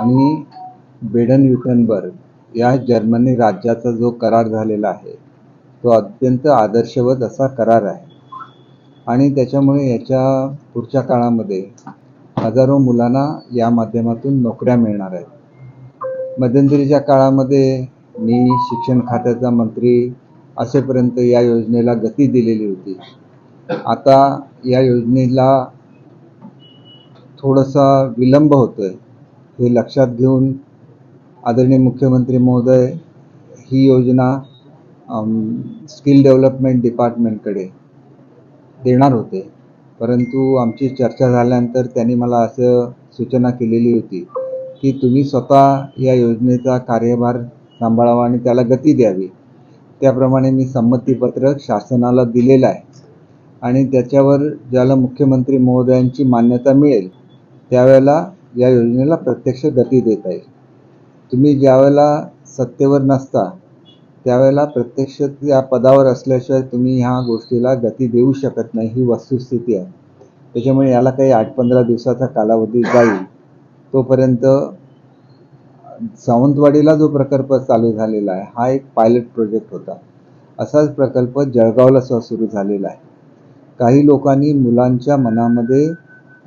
आणि बेडन युटनबर्ग या जर्मनी राज्याचा जो करार झालेला आहे तो अत्यंत आदर्शवत असा करार आहे. आणि त्याच्यामुळे याच्या पुढच्या काळामध्ये हजारो मुलांना या माध्यमातून नोकऱ्या मिळणार आहेत. मध्यंतरीच्या काळामध्ये मी शिक्षण खात्याचा मंत्री असेपर्यंत या योजनेला गती दिलेली होती. आता या योजनेला थोडासा विलंब होतोय. हे लक्षात घेऊन आदरणीय मुख्यमंत्री महोदय ही योजना स्किल डेव्हलपमेंट डिपार्टमेंटकडे देणार होते. परंतु आमची चर्चा झाल्यानंतर त्यांनी मला असं सूचना केलेली होती की तुम्ही स्वतः या योजनेचा कार्यभार सांभाळावा आणि त्याला गती द्यावी. त्याप्रमाणे मी संमतीपत्रक शासनाला दिलेलं आहे आणि त्याच्यावर ज्याला मुख्यमंत्री महोदयांची मान्यता मिळेल त्यावेळेला या योजनेला प्रत्यक्ष गती देता येईल तुम्ही ज्यावेळेला सत्तेवर नसता त्यावेळेला प्रत्यक्ष त्या पदावर असल्याशिवाय तुम्ही ह्या गोष्टीला गती देऊ शकत नाही ही वस्तुस्थिती आहे. त्याच्यामुळे याला काही आठ पंधरा दिवसाचा कालावधी जाईल. तोपर्यंत सावंतवाडीला जो प्रकल्प चालू झालेला आहे हा एक पायलट प्रोजेक्ट होता. असाच प्रकल्प जळगावला सुरू झालेला आहे. काही लोकांनी मुलांच्या मनामध्ये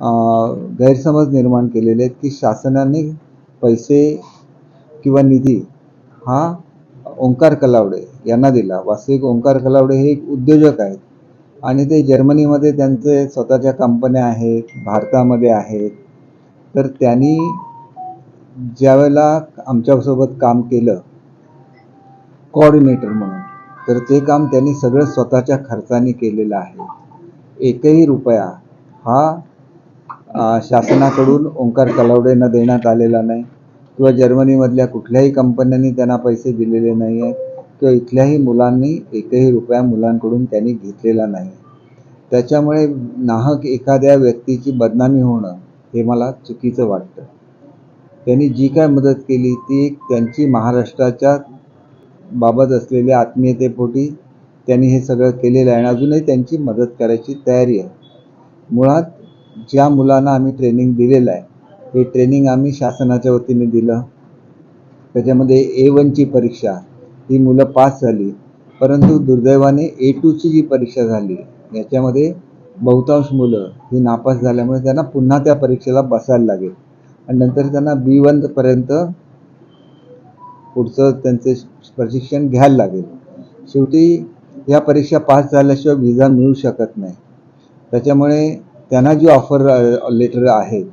गैरसमज निर्माण केलेले आहेत की शासनाने पैसे किंवा निधी हा ओंकार कलावडे यांना दिला. वास्तविक ओंकार कलावडे हे एक उद्योजक आहेत. आणि ते जर्मनीमध्ये त्यांचे स्वतःच्या कंपन्या आहेत भारतामध्ये आहेत. तर त्यांनी ज्यावेळेला आमच्यासोबत काम केलं कोऑर्डिनेटर म्हणून तर ते काम त्यांनी सगळं स्वतःच्या खर्चाने केलेलं आहे. एकही रुपया हा शासनाकडून ओंकार कलावडेंना देण्यात आलेला नाही किंवा जर्मनीमधल्या कुठल्याही कंपन्यांनी त्यांना पैसे दिलेले नाही आहेत किंवा इथल्याही मुलांनी एकही रुपया मुलांकडून त्यांनी घेतलेला नाही. त्याच्यामुळे नाहक एखाद्या व्यक्तीची बदनामी होणं हे मला चुकीचं वाटतं. त्यांनी जी काय मदत केली ती त्यांची महाराष्ट्राच्या बाबत असलेल्या आत्मीयतेपोटी त्यांनी हे सगळं केलेलं आहे आणि अजूनही त्यांची मदत करायची तयारी आहे. मुळात ज्या मुलांना आम्ही ट्रेनिंग दिलेलं आहे हे ट्रेनिंग आम्ही शासनाच्या वतीने दिलं. त्याच्यामध्ये ए वनची परीक्षा ही मुलं पास झाली. परंतु दुर्दैवाने ए टूची जी परीक्षा झाली याच्यामध्ये बहुतांश मुलं ही नापास झाल्यामुळे त्यांना पुन्हा त्या परीक्षेला बसायला लागेल. आणि नंतर त्यांना बी वनपर्यंत पुढचं त्यांचे प्रशिक्षण घ्यायला लागेल. शेवटी या परीक्षा पास झाल्याशिवाय व्हिजा मिळू शकत नाही. त्याच्यामुळे त्यांना जी ऑफर लेटर आहेत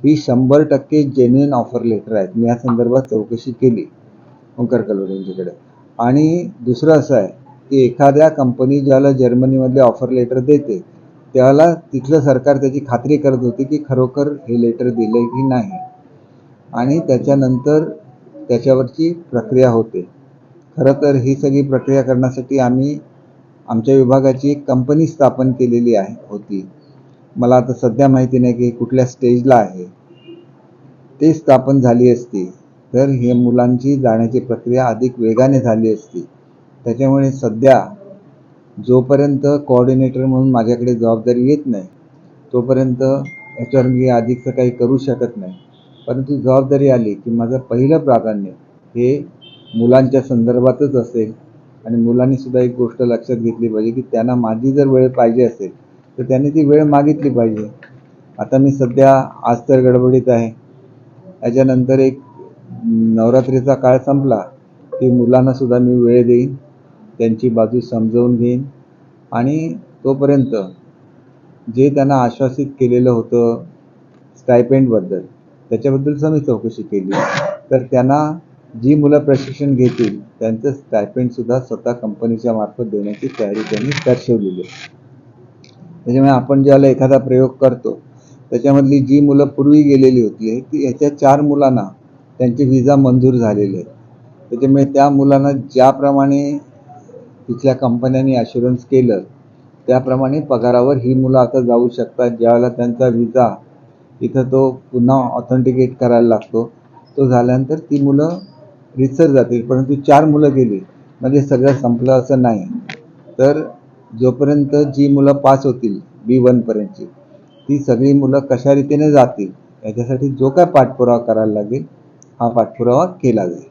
ही शंभर टक्के जेन्युन ऑफर लेटर आहेत. मी या संदर्भात चौकशी केली ओंकार कलोड यांच्याकडे आणि दुसरं असं आहे की एखाद्या कंपनी ज्याला जर्मनीमधले ऑफर लेटर देते त्याला तिथलं सरकार त्याची खात्री करत होती की खरोखर हे लेटर दिलं की नाही. आणि त्याच्यानंतर त्याच्यावरची प्रक्रिया होते. खरं तर ही सगळी प्रक्रिया करण्यासाठी आम्ही आमच्या विभागाची एक कंपनी स्थापन केलेली आहे होती. मला आता सध्या माहिती नाही की कुठल्या स्टेजला आहे. ते स्थापन झाली असती तर हे मुलांची जाण्याची प्रक्रिया अधिक वेगाने झाली असती. त्याच्यामुळे सध्या जोपर्यंत कोऑर्डिनेटर म्हणून माझ्याकडे जबाबदारी येत नाही तोपर्यंत याच्यावर मी अधिकचं काही करू शकत नाही. परंतु जबाबदारी आली की माझं पहिलं प्राधान्य हे मुलांच्या संदर्भातच असेल. आणि मुलांनीसुद्धा एक गोष्ट लक्षात घेतली पाहिजे की त्यांना माझी जर वेळ पाहिजे असेल तर त्यांनी ती वेळ मागितली पाहिजे. आता मी सध्या आज तर गडबडीत आहे. याच्यानंतर एक नवरात्रीचा काळ संपला की मुलांना सुद्धा मी वेळ देईन त्यांची बाजू समजवून घेईन आणि तोपर्यंत जे त्यांना आश्वासित केलेलं होतं स्टायपेंडबद्दल त्याच्याबद्दल मी चौकशी केली. तर त्यांना जी मुलं प्रशिक्षण घेतील त्यांचं स्टायपेंडसुद्धा स्वतः कंपनीच्या मार्फत देण्याची तयारी त्यांनी दर्शवलेली आहे. त्याच्यामुळे आपण ज्यावेळेला एखादा प्रयोग करतो त्याच्यामधली जी मुलं पूर्वी गेलेली होती ती याच्या चार मुलांना त्यांचे व्हिजा मंजूर झालेले आहेत त्याच्यामुळे त्या मुलांना ज्याप्रमाणे तिथल्या कंपन्यांनी अशुरन्स केलं त्याप्रमाणे पगारावर ही मुलं आता जाऊ शकतात. ज्यावेळेला त्यांचा व्हिजा इथं तो पुन्हा ऑथेंटिकेट करायला लागतो तो झाल्यानंतर ती मुलं रिसर जातील. परंतु चार मुलं गेली म्हणजे सगळं संपलं असं नाही. तर जोपर्यंत जी मुलं पास होतील बी वनपर्यंतची ती सगळी मुलं कशा रीतीने जातील याच्यासाठी जो काय पाठपुरावा करायला लागेल हा पाठपुरावा केला जाईल.